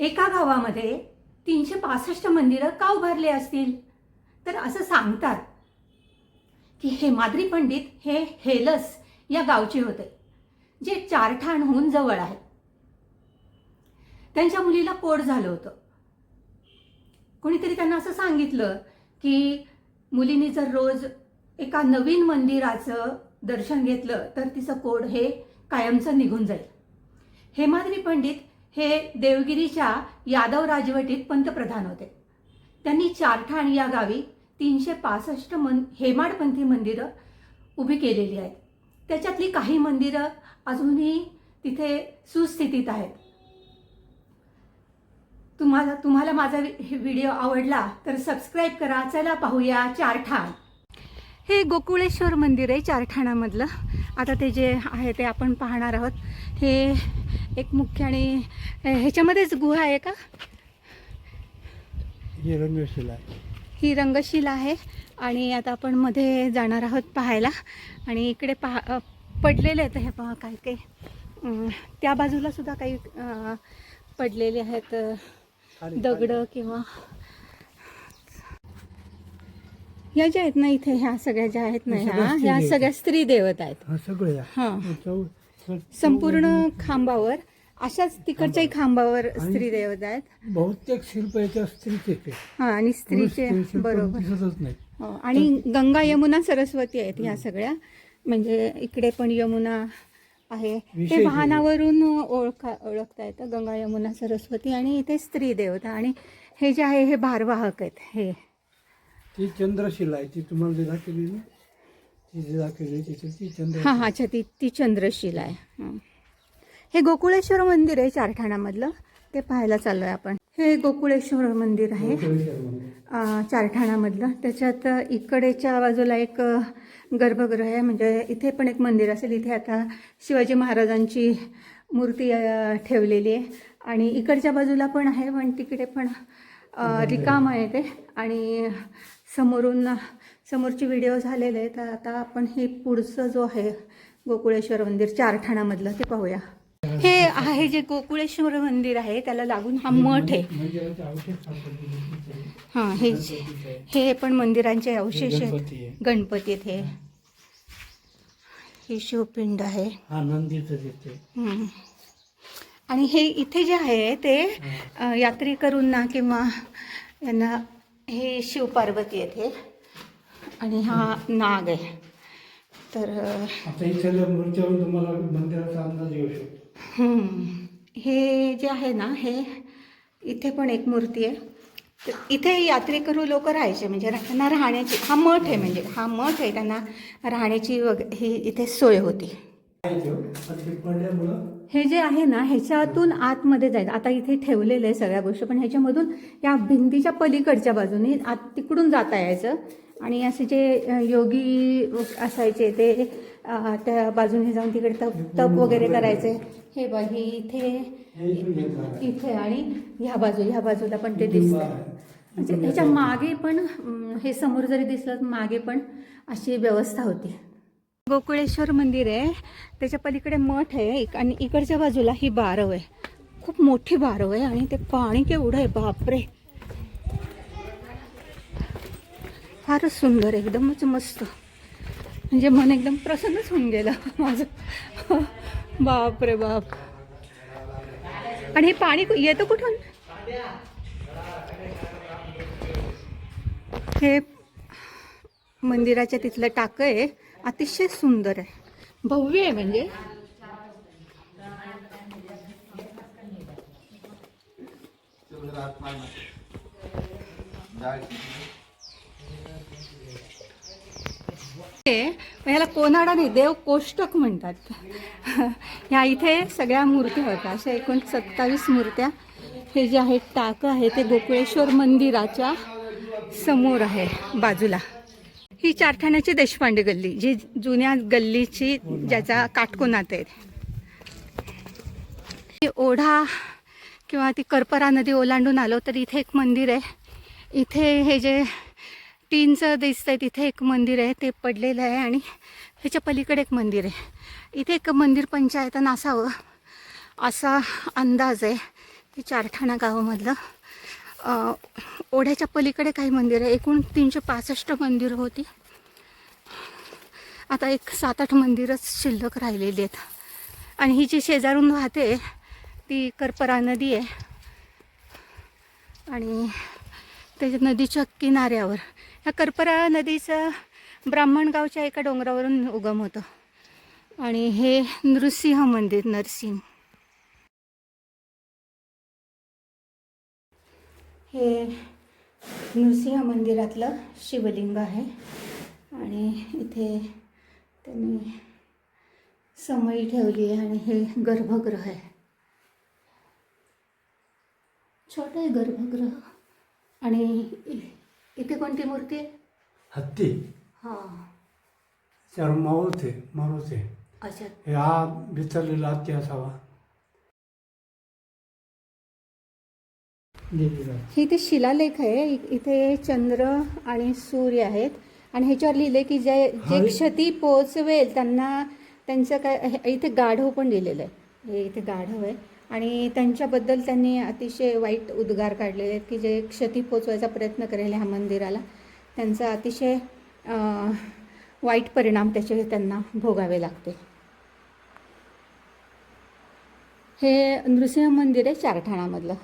एका गावामध्ये तीनशे पासष्ट मंदिरं का उभारली असतील? तर असं सांगतात की हेमाद्री पंडित हे हेलस या गावचे होते जे चारठाणहून जवळ आहे. त्यांच्या मुलीला कोड झालं होतं. कोणीतरी त्यांना असं सांगितलं की मुलीने जर रोज एका नवीन मंदिराचं दर्शन घेतलं तर तिचं कोड हे कायमचं निघून जाईल. हेमाद्री पंडित हे देवगिरीच्या यादव राजवटीत पंतप्रधान होते. त्यांनी चारठाण या गावी तीनशे पासष्ट मन हेमाडपंथी मंदिरं उभी केलेली आहेत. त्याच्यातली काही मंदिरं अजूनही तिथे सुस्थितीत आहेत. तुम्हाला तुम्हाला माझा व्हिडिओ आवडला तर सबस्क्राईब करा. चला पाहूया चारठाण. हे गोकुळेश्वर मंदिर आहे चारठाणामधलं. आता ते जे आहे ते आपण पाहणार आहोत. हे एक मुख्य आणि ह्याच्यामध्येच गुहा आहे का? ही रंगशिला आहे. ही रंगशिला आहे आणि आता आपण मध्ये जाणार आहोत पाहायला. आणि इकडे पहा पडलेले आहेत. हे पहा काय काय. अं, त्या बाजूला सुद्धा काही पडलेले आहेत दगड किंवा ह्या ज्या आहेत ना इथे ह्या सगळ्या ज्या आहेत ना हे ह्या सगळ्या ह्या स्त्री सगळ्या स्त्री देवता आहेत. हा. हां. चौ- संपूर्ण खांबावर अशाच तिकडच्याही खांबावर. स्त्री देवता आहेत. बहुतेक शिल्प याच्या स्त्रीचे ते. हा आणि स्त्रीचे शिल्प बरोबर. दिसतच नाही. हो, आणि गंगा यमुना सरस्वती आहेत ह्या सगळ्या. म्हणजे इकडे पण यमुना आहे. विशेष ते आहे. वाहनावरून ओळखा ओळखता येतं. गंगा यमुना सरस्वती आणि इथे स्त्री देवता. आणि हे जे आहे हे भारवाहक आहेत. हे ती चंद्रशिला आहे ती तुम्हाला जे दाखवली ना ती जी दाखवली त्याची ती चंद्र हां हां अच्छा ती ती चंद्रशिला आहे. हं. हे गोकुळेश्वर मंदिर आहे चारठाणामधलं. ते पाहायला चाललो आहे आपण. हे गोकुळेश्वर मंदिर आहे. अ, चारठाणामधलं. त्याच्यात इकडेच्या बाजूला एक अ, गर्भगृह आहे. म्हणजे इथे पण एक मंदिर असेल. इथे आता शिवाजी महाराजांची मूर्ती अ, ठेवलेली आहे. आणि इकडच्या बाजूला पण आहे पण तिकडे पण अ, रिकाम आहे ते. आणि समोरून समोरची व्हिडिओ झालेले आहे तर आता आपण हे पुढचं जो आहे गोकुळेश्वर मंदिर चारठाणामधलं ते पाहूया. हे आहे जे गोकुळेश्वर मंदिर आहे त्याला लागून हा मठ आहे. हां हे हे पण मंदिरांचे अवशेष आहेत. गणपती आहेत हे. हे शिवपिंड आहे. आणि हे इथे जे आहे ते यात्रेकरूंना किंवा यांना हे शिवपार्वती आहेत हे. आणि हा नाग आहे. तर अ, आता इथल्या मूर्तीवरून तुम्हाला मंदिराचा अंदाज येऊ शकतो. हम्म. हे जे आहे ना हे इथे पण एक मूर्ती आहे. तर इथे यात्रेकरू लोक राहायचे म्हणजे रा- त्यांना राहण्याची हा मठ आहे म्हणजे हा मठ आहे त्यांना राहण्याची वग ही इथे सोय होती. हे जे आहे ना ह्याच्यातून आतमध्ये जायचं. आता इथे ठेवलेलं आहे सगळ्या गोष्टी पण ह्याच्यामधून या भिंतीच्या पलीकडच्या बाजूने आत तिकडून जाता यायचं. आणि असे जे योगी असायचे ते त्या बाजूने जाऊन तिकडे तप तप वगैरे करायचे. हे बघ हे इथे इथे आणि ह्या बाजू ह्या बाजूला पण ते दिसतं. म्हणजे ह्याच्या मागे पण हे समोर जरी दिसलं तर मागे पण अशी व्यवस्था होती. गोकुळेश्वर मंदिर आहे. त्याच्या पलीकडे मठ आहे आणि इकडच्या बाजूला ही बारव आहे. खूप मोठी बारव आहे आणि ते पाणी केवढं आहे बापरे. फारच सुंदर एकदमच मस्त. म्हणजे मन एकदम प्रसन्नच होऊन गेलं माझं. बाप रे बाप. आणि हे पाणी येतं कुठून? हे मंदिराच्या तिथलं टाकं आहे. अतिशय सुंदर आहे. भव्य आहे म्हणजे? ह्याला कोनाडा नाही देव कोष्टक म्हणतात. ह्या इथे सगळ्या मूर्त्या होत्या अशा एकूण सत्तावीस मूर्त्या. हे जे आहे टाकं आहे ते गोकुळेश्वर मंदिराच्या समोर आहे बाजूला. ही चारठाण्याची देशपांडे गल्ली जी जुन्या गल्लीची ज्याचा काटकोनात आहे ओढा किंवा ती करपरा नदी ओलांडून आलो तर इथे एक मंदिर आहे. इथे हे जे टीनचं दिसतंय तिथे एक मंदिर आहे ते पडलेलं आहे आणि ह्याच्या पलीकडे एक मंदिर आहे. इथे एक मंदिर पंचायतन असावं असा अंदाज आहे. ते चारठाणा गावामधलं. ओढ्याच्या पलीकडे काही मंदिर आहे. एकूण तीनशे पासष्ट मंदिरं होती. आता एक सात आठ मंदिरच शिल्लक राहिलेली आहेत. आणि ही जी शेजारून वाहते ती करपरा नदी आहे. आणि त्याच्या नदीच्या किनाऱ्यावर ह्या करपरा नदीचं ब्राह्मणगावच्या एका डोंगरावरून उगम होतं. आणि हे नृसिंह मंदिर नरसिंह. हे नृसिंह मंदिरातलं शिवलिंग आहे. आणि इथे त्यांनी समई ठेवली आहे आणि हे गर्भगृह आहे. छोटं आहे गर्भगृह. आणि इथे कोणती मूर्ती आहे? हत्ती. हां. त्यावर मावळते मारुते अच्छा. हे बिथरलेला हत्ती असावा. ही ते शिलालेख आहे. इथे चंद्र आणि सूर्य आहेत. आणि ह्याच्यावर लिहिले की जे जे क्षती पोचवेल त्यांना त्यांचं काय इथे गाढव पण लिहिलेलं आहे. हे इथे गाढव आहे. आणि त्यांच्याबद्दल त्यांनी अतिशय वाईट उद्गार काढलेले आहेत की जे क्षती पोचवायचा प्रयत्न करेल ह्या मंदिराला त्यांचा अतिशय वाईट परिणाम त्याचे त्यांना भोगावे लागते हे नृसिंह मंदिर आहे चारठाणामधलं.